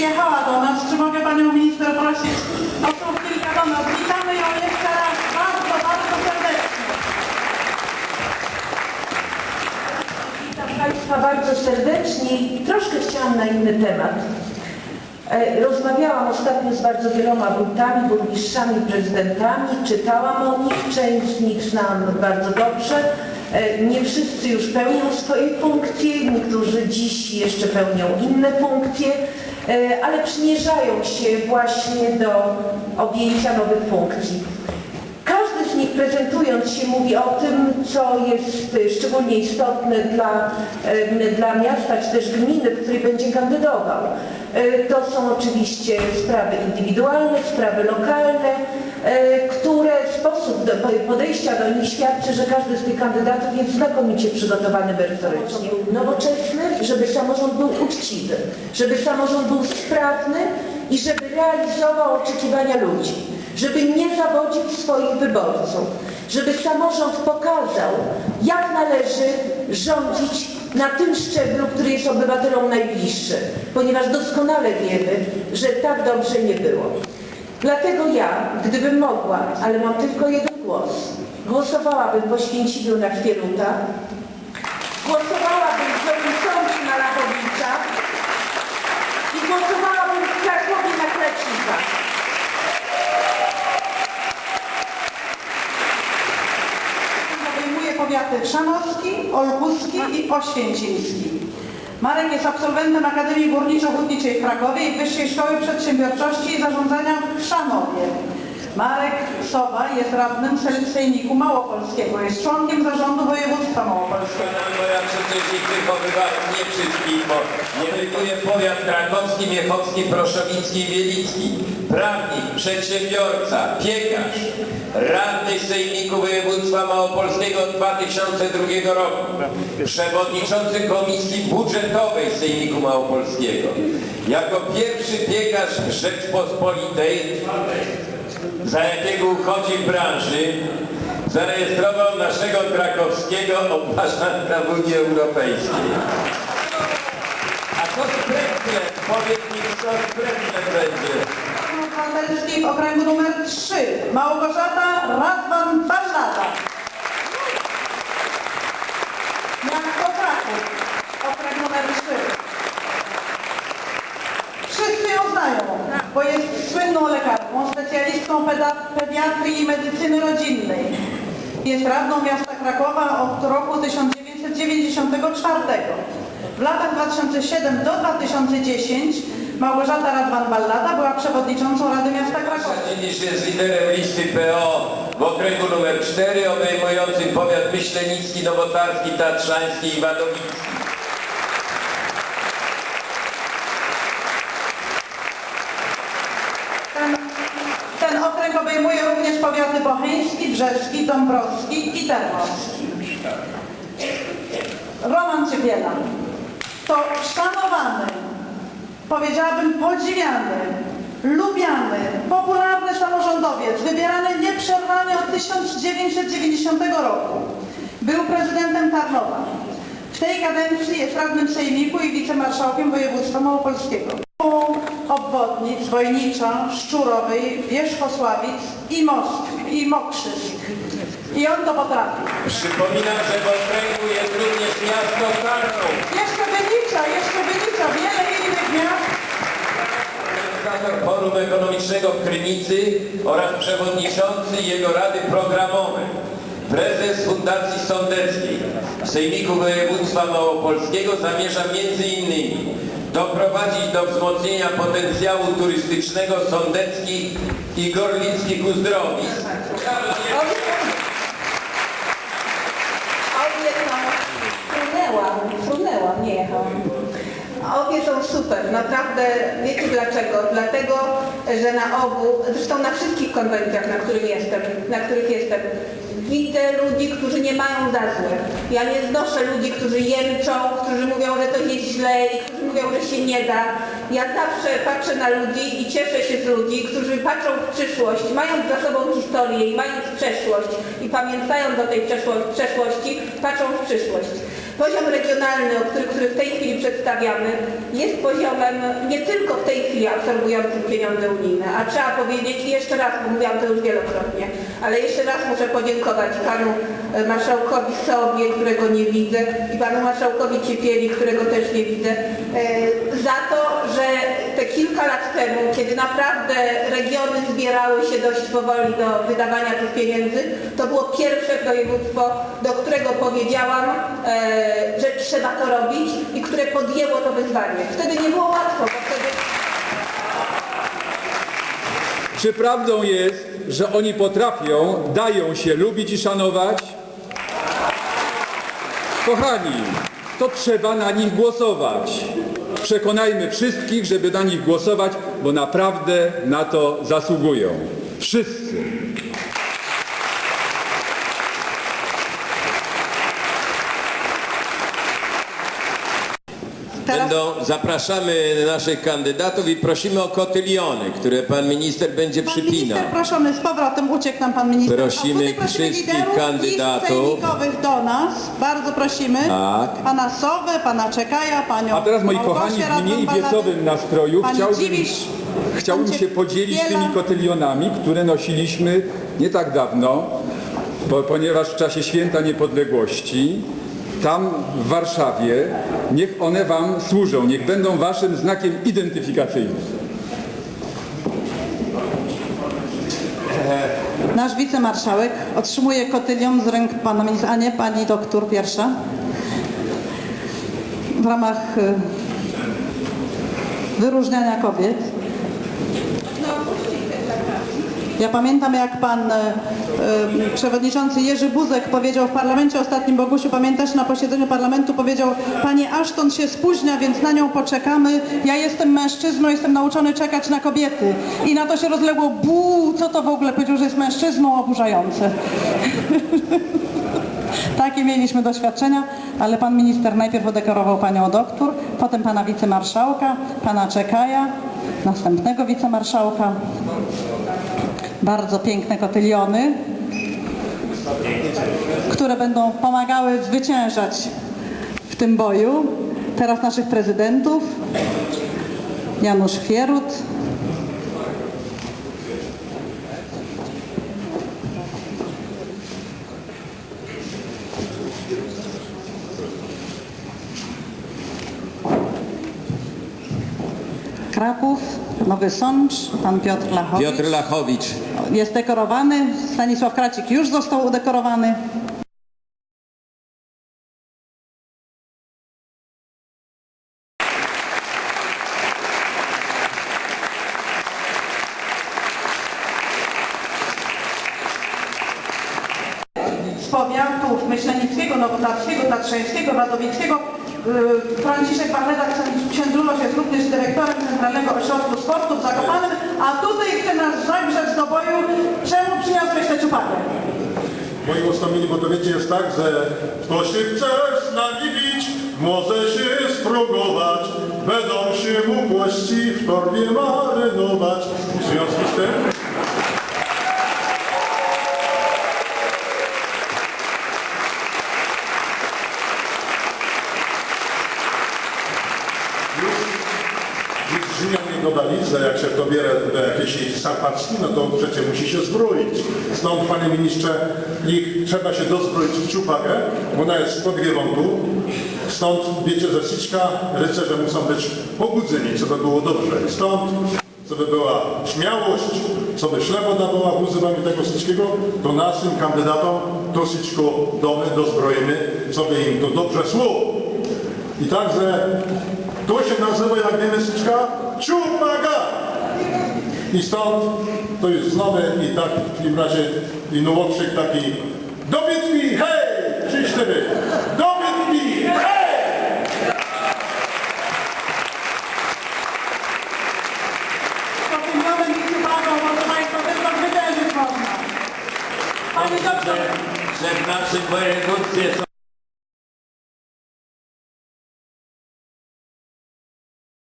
przyjechała do nas. Czy mogę Panią Minister prosić o słów kilka do nas? Witamy ją jeszcze raz bardzo, bardzo serdecznie. Witam Państwa bardzo serdecznie i troszkę chciałam na inny temat. E, Rozmawiałam ostatnio z bardzo wieloma wójtami, burmistrzami, prezydentami, czytałam o nich, część z nich znam bardzo dobrze. E, Nie wszyscy już pełnią swoje funkcje, niektórzy dziś jeszcze pełnią inne funkcje, ale przymierzają się właśnie do objęcia nowych funkcji. Każdy z nich prezentując się mówi o tym, co jest e, szczególnie istotne dla, dla miasta czy też gminy, w której będzie kandydował. E, To są oczywiście sprawy indywidualne, sprawy lokalne, e, które sposób podejścia do nich świadczy, że każdy z tych kandydatów jest znakomicie przygotowany merytorycznie. Nowoczesny, żeby samorząd był uczciwy, żeby samorząd był sprawny i żeby realizował oczekiwania ludzi żeby nie zawodzić swoich wyborców, żeby samorząd pokazał, jak należy rządzić na tym szczeblu, który jest obywatelom najbliższy, ponieważ doskonale wiemy, że tak dobrze nie było. Dlatego ja, gdybym mogła, ale mam tylko jeden głos, głosowałabym po Święcibiu na Chwieluta, głosowałabym w Nowym Sączu na Lachowicza i głosowałabym w Krakowie na Klecika. Obejmuje powiaty chrzanowski, olkuski i oświęcimski. Marek jest absolwentem Akademii Górniczo-Hutniczej w Krakowie i Wyższej Szkoły Przedsiębiorczości i Zarządzania w Chrzanowie. Marek Sowa jest radnym se- Sejmiku Małopolskiego, jest członkiem zarządu województwa małopolskiego. Bo ja przecież ich wychowywałem, nie wszystkich, bo nie wykuję powiat krakowski, miechowski, proszowicki i wielicki. Prawnik, przedsiębiorca, piekarz, radny Sejmiku Województwa Małopolskiego od 2002 roku, przewodniczący Komisji Budżetowej Sejmiku Małopolskiego. Jako pierwszy piekarz Rzeczpospolitej za jakiego uchodzi branży, zarejestrował naszego krakowskiego obważanka w Unii Europejskiej. A co z Brexit? Powiedz mi, co z Brexit będzie? Obywatelski w okręgu numer 3 Małgorzata Radwan Ballata. Miasto Kraków, okręg numer 3. Wszyscy ją znają, bo jest peda- pediatrii i medycyny rodzinnej. Jest radną miasta Krakowa od roku 1994. W latach 2007 do 2010 Małgorzata Radwan-Ballada była przewodniczącą Rady Miasta Krakowa. Dziś jest liderem listy PO w okręgu numer 4 obejmującym powiat myślenicki, nowotarski, tatrzański i wadowicki. Powiaty bocheński, brzeski, dąbrowski i termowski. Roman Ciebiela to szanowany, powiedziałabym podziwiany, lubiany, popularny samorządowiec, wybierany nieprzerwanie od 1990 roku. Był prezydentem Tarnowa. W tej kadencji jest radnym Sejmiku i wicemarszałkiem województwa małopolskiego. Obwodnic Wojnicza, Szczurowej, Wierzchosławic i Moskwy, i Mokrzysk. I on to potrafi. Przypominam, że w okręgu jest również miasto Tarnów. Jeszcze wylicza, jeszcze wylicza wiele innych miast. Organizator Forum Ekonomicznego w Krynicy oraz przewodniczący jego Rady Programowej, prezes Fundacji Sądeckiej Sejmiku Województwa Małopolskiego zamierza między innymi doprowadzić do wzmocnienia potencjału turystycznego sądeckich i gorlickich uzdrowisk. Obie są, nie jechałam. Super, naprawdę, wiecie dlaczego? Dlatego, że na obu, zresztą na wszystkich konwencjach, na których jestem, na których jestem, widzę ludzi, którzy nie mają za złe. Ja nie znoszę ludzi, którzy jęczą, którzy mówią, że to jest źle i mówią, że się nie da. Ja zawsze patrzę na ludzi i cieszę się z ludzi, którzy patrzą w przyszłość, mając za sobą historię i mając przeszłość i pamiętając o tej przeszło- przeszłości, patrzą w przyszłość. Poziom regionalny, który, który w tej chwili przedstawiamy, jest poziomem nie tylko w tej chwili absorbującym pieniądze unijne, a trzeba powiedzieć jeszcze raz, bo mówiłam to już wielokrotnie, ale jeszcze raz muszę podziękować panu e, marszałkowi Sobie, którego nie widzę i panu marszałkowi Ciepieli, którego też nie widzę, e, za to, że te kilka lat temu, kiedy naprawdę regiony zbierały się dość powoli do wydawania tych pieniędzy, to było pierwsze województwo, do którego powiedziałam, e, że trzeba to robić i które podjęło to wyzwanie. Wtedy nie było łatwo, bo wtedy Czy prawdą jest, że oni potrafią, dają się lubić i szanować? Kochani, to trzeba na nich głosować. Przekonajmy wszystkich, żeby na nich głosować, bo naprawdę na to zasługują. Wszyscy. Będą, zapraszamy naszych kandydatów i prosimy o kotyliony, które pan minister będzie pan przypinał. minister proszony z powrotem, uciekł nam pan minister. Prosimy tutaj wszystkich liderów kandydatów. list sejmikowych do nas. Bardzo prosimy. Tak. Pana Sowę, pana Czekaja, panią A teraz moi Małgosię kochani, w mniej wiecowym nastroju pani chciałbym, Dziwisz, chciałbym pan się podzielić Ciepiela. tymi kotylionami, które nosiliśmy nie tak dawno, bo, ponieważ w czasie Święta Niepodległości tam w Warszawie niech one Wam służą, niech będą Waszym znakiem identyfikacyjnym. Nasz wicemarszałek otrzymuje kotylion z ręk pana ministra, a nie pani doktor pierwsza. W ramach y, wyróżniania kobiet. Ja pamiętam jak pan y, y, przewodniczący Jerzy Buzek powiedział w parlamencie ostatnim, Bogusiu, pamiętasz, na posiedzeniu parlamentu powiedział Pani Ashton się spóźnia, więc na nią poczekamy. Ja jestem mężczyzną, jestem nauczony czekać na kobiety. I na to się rozległo bu, co to w ogóle powiedział, że jest mężczyzną oburzające. Takie mieliśmy doświadczenia, ale pan minister najpierw udekorował panią doktor, potem pana wicemarszałka, pana Czekaja, następnego wicemarszałka. Bardzo piękne kotyliony, które będą pomagały zwyciężać w tym boju. Teraz naszych prezydentów. Janusz Chwierut, Kraków, Nowy Sącz, pan Piotr Lachowicz. Piotr Lachowicz. Jest dekorowany. Stanisław Kracik już został udekorowany. Z powiatów Myślenickiego, Nowotarskiego, Tatrzańskiego, Wadowieckiego y, Franciszek Barleda Księdrulosz jest również dyrektorem Centralnego Ośrodku Sportu w Zakopanem, a tutaj chce nas zagrzeć do boju. Czemu przyniosłeś tę czupatę? Moi ustawieni, bo to wiecie jest tak, że kto się chce z nami bić, może się spróbować, będą się mu kości w torbie marynować. W związku z tym Już brzmią mi dodali, że jak się dobiera do jakiejś sarpacki, no to przecież musi się zbroić. Stąd, panie ministrze, ich trzeba się dozbroić w ciupagę, bo ona jest pod tu. Stąd wiecie, że sićka, rycerze muszą być pobudzeni, co by było dobrze. Stąd, co by była śmiałość, co by szleboda była w używaniu tego wszystkiego, to naszym kandydatom to sićko domy dozbrojimy, co by im to dobrze szło. I także to się nazywa, jak wiemy, Syczka, ciupaga. I stąd to jest znane i tak w takim razie i nowokrzyk taki do bitwy, hej! Trzy, cztery. Do